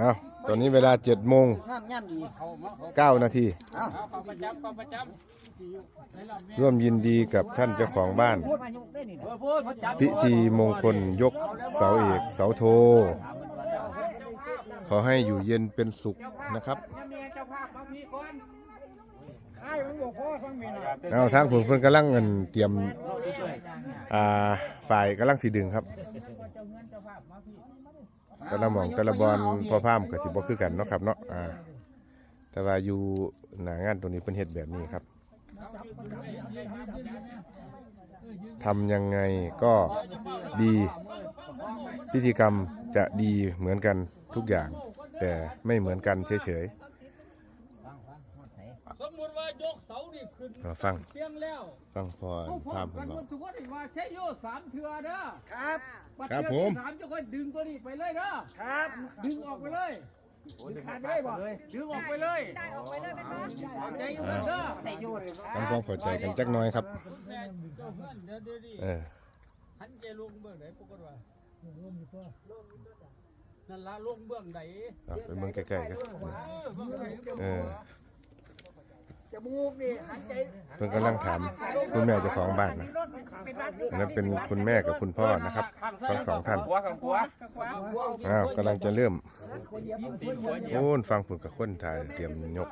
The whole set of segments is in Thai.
อ้าวตอนนี้เวลา7โมงงามย่ำดี9นาทีเอ้าประจำประจร่วมยินดีกับท่านเจ้าของบ้านพูดมายกได้นี่ำเออพูดประจำพิธีมงคลยกเสาเอกเสาโท ขอให้อยู่เย็นเป็นสุขนะครับเมียเจ้าภาพมาพี่ก่อนเอาทางผมเพิ่นกำลังเงินเตรียม อ่า ฝ่ายกำลังสีดึงครับ แต่ละหม่องแต่ละบอลพอพามก็สิบ่คือกันเนาะครับเนาะอ่าแต่ว่าอยู่หน้างานตรงนี้เป็นเฮ็ดแบบนี้ครับทำยังไงก็ดีพิธีกรรมจะดีเหมือนกันทุกอย่าง แต่ไม่เหมือนกันเฉย สมมติว่ายกเสานี่ขึ้นๆมาฟังเตียงแล้วฟังพอพร้อพามมเพิ่กันนบอกทุกคนว่าใช้โยสามเถื่อเด้อครับ ปัดครับเทื่อผม ที่สามจะค่อยดึงตัวนี้ไปเลยเด้อครับดึงออกไปเลยขาดไม่ได้บ่ดึงออกไปเลยเอาใจอยู่กันเด้อใส่ยูเลยทำความเข้าใจกันจักหน้อยครับแม่เจ้าเพื่อนเดี๋ยวเดี๋ยวดิเออหันใจลงเบื้องไหนปกติว่านั่นละลงเบื้องไหนเอาไปเมืองใกล้ๆกันเออเบื้องไหนเออ จมูกนี่หันใจเพิ่นกำลังถามคุณแม่เจ้าของบ้านนะอันนั้นเป็นคุณแม่กับคุณพ่อนะครับทั้งสองท่านหัวกับหัวอ้าวกำลังจะเริ่มโอ้นฟังผุนกับคนถ่ายเตรียมยก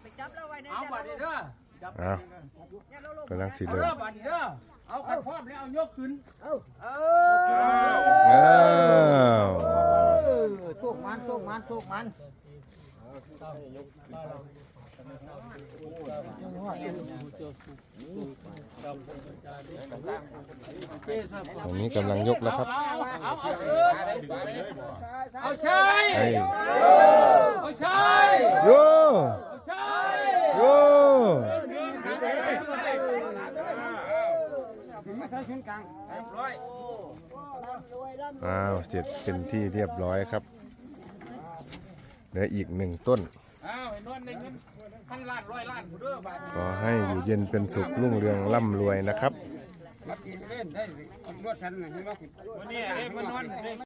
ไปจับเราไว้ในเอาบัดนี้เด้อจับอ้าวกำลังสิเอาเริ่มเด้อบัดนี้เด้อเอาขันพร้อมแล้วเอายกขึ้นอ้าวโชค มันโชคมันโชคมันอันนี้กำลังยกแล้วครับเอาเอาเอาเอาใช่ไอ้เอาใช่โยเอาใช่โยอ้าวเสร็จเป็นที่เรียบร้อยครับ เหลืออีกหนึ่งต้นเอาไอ้นวลในเงินพันล้านร้อยล้านผู้เด้อบัดนี้ขอให้อยู่เย็นเป็นสุขรุ่งเรืองร่ำรวยนะครับมากินเล่นได้รถฉันนะเห็นไหม